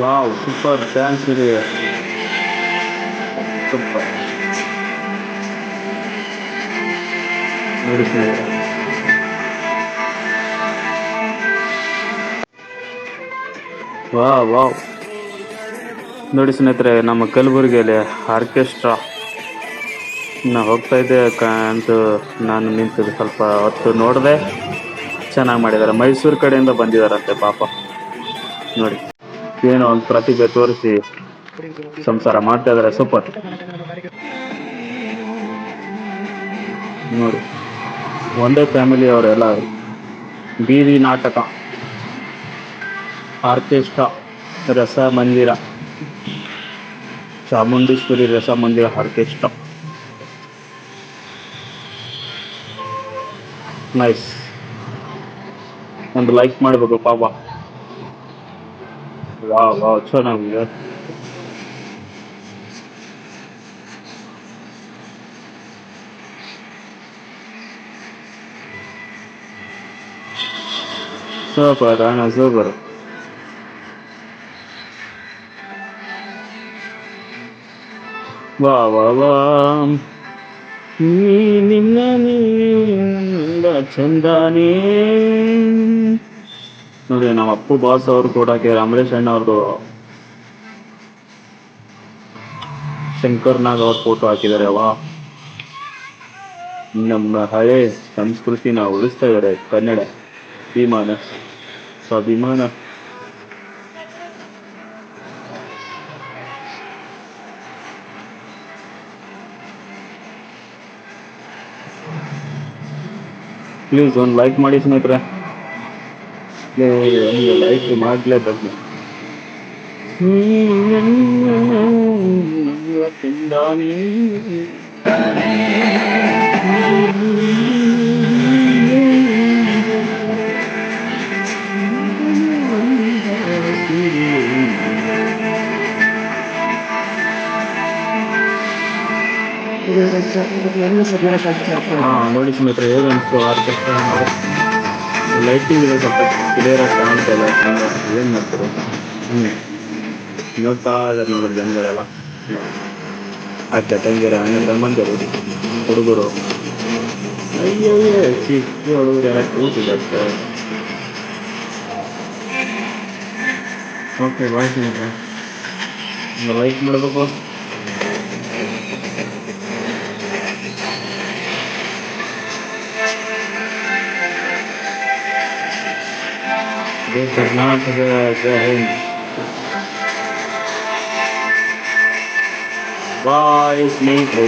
Wow super dance ಇದೆ super ನೋಡಿ ಸ್ನೇಹಿತರೆ ವಾವ್ ನೋಡಿ ಸ್ನೇಹಿತರೆ, ನಮ್ಮ ಕಲಬುರಗಿಯಲ್ಲಿ ಆರ್ಕೆಸ್ಟ್ರಾ ನಾ ಹೋಗ್ತಾ ಇದ್ದೆ ಅಂತ ನಾನು ನಿಂತಿದ್ದು ಸ್ವಲ್ಪ ಹೊತ್ತು ನೋಡಿದೆ. ಚೆನ್ನಾಗಿ ಮಾಡಿದ್ದಾರೆ. ಮೈಸೂರು ಕಡೆಯಿಂದ ಬಂದಿದ್ದಾರಂತೆ ಪಾಪ. ನೋಡಿ. ಏನೋ ಒಂದು ಪ್ರತಿಭೆ ತೋರಿಸಿ ಸಂಸಾರ ಮಾಡ್ತಾ ಇದಾರೆ ಸೂಪರ್ ನೋಡಿ, ಒಂದೇ ಫ್ಯಾಮಿಲಿ ಅವರೆಲ್ಲ ಬೀದಿ ನಾಟಕ ಆರ್ಕೆಸ್ಟ್ರಾ ರಸ ಮಂದಿರ ಚಾಮುಂಡೇಶ್ವರಿ ರಸ ಮಂದಿರ ಆರ್ಕೆಸ್ಟ್ರಾ ನೈಸ್ ಒಂದು ಲೈಕ್ ಮಾಡಬೇಕು ಪಾಪ. ವಾವ್ ವಾವ್ ಚೆನ್ನಾಗಿದೆ ಸೂಪರ್ ಅಣ್ಣ ಸೂಪರ್ ವಾ ವಾ ವಾ ನೀ ನಿನ್ನ ನೀಂದ ಚಂದಾನೇ ನೋಡಿ ನಮ್ಮ ಅಪ್ಪು ಬಾಸ್ ಅವ್ರು ಕೂಡ ಅಮರೇಶ್ ಅಣ್ಣ ಅವ್ರದ್ದು ಶಂಕರ್ ನಾಗ್ ಅವ್ರ ಫೋಟೋ ಹಾಕಿದಾರೆ ವಾ ನಮ್ಮ ಹಳೆ ಸಂಸ್ಕೃತಿನ ಉಳಿಸ್ತಾ ಇದಾರೆ, ಕನ್ನಡ ವಿಮಾನ ಸ್ವಾಭಿಮಾನ. ಪ್ಲೀಸ್ ಒಂದು ಲೈಕ್ ಮಾಡಿ ಸ್ನೇಹಿತರೆ. ಒಂದು ಲೈಕ್ ಮಾಡಲೇಬೇಕು ಹಾಂ ನೋಡಿ ಸ್ನೇಹಿತರೆ ಹೇಗೆ ಅನಿಸ್ತು ಆರ್ಕೆಸ್ಟ್ರಾ ಲೈಟಿಂಗ್ ಇದೆ ಸ್ವಲ್ಪ ಕ್ಲಿಯರ್ ಆಗಿ ಕಾಣ್ತಾ ಇಲ್ಲ ಏನು ಮಾಡ್ತಾರೆ. ಹ್ಞೂ ನೋಡ್ತಾ ಇದಾರೆ ನೋಡ್ರಿ ಜನಗಳೆಲ್ಲ. ಅತ್ತೆ ತಂಗಿರ ಅಣ್ಣ ತಮ್ಮಂದಿರು ಹುಡುಗರು. ಅಯ್ಯೋ ಚಿಕ್ಕ ಹುಡುಗರೆಲ್ಲ ಕೂತಿದ್ದಾರೆ ಓಕೆ ಬಾಯ್ ಲೈಕ್ ಮಾಡಬೇಕು. ಜೈ ಕರ್ನಾಟಕ ಜೈ ಹಿಂದ್ ಬಾಯ್ ಸ್ನೇಹಿತರೆ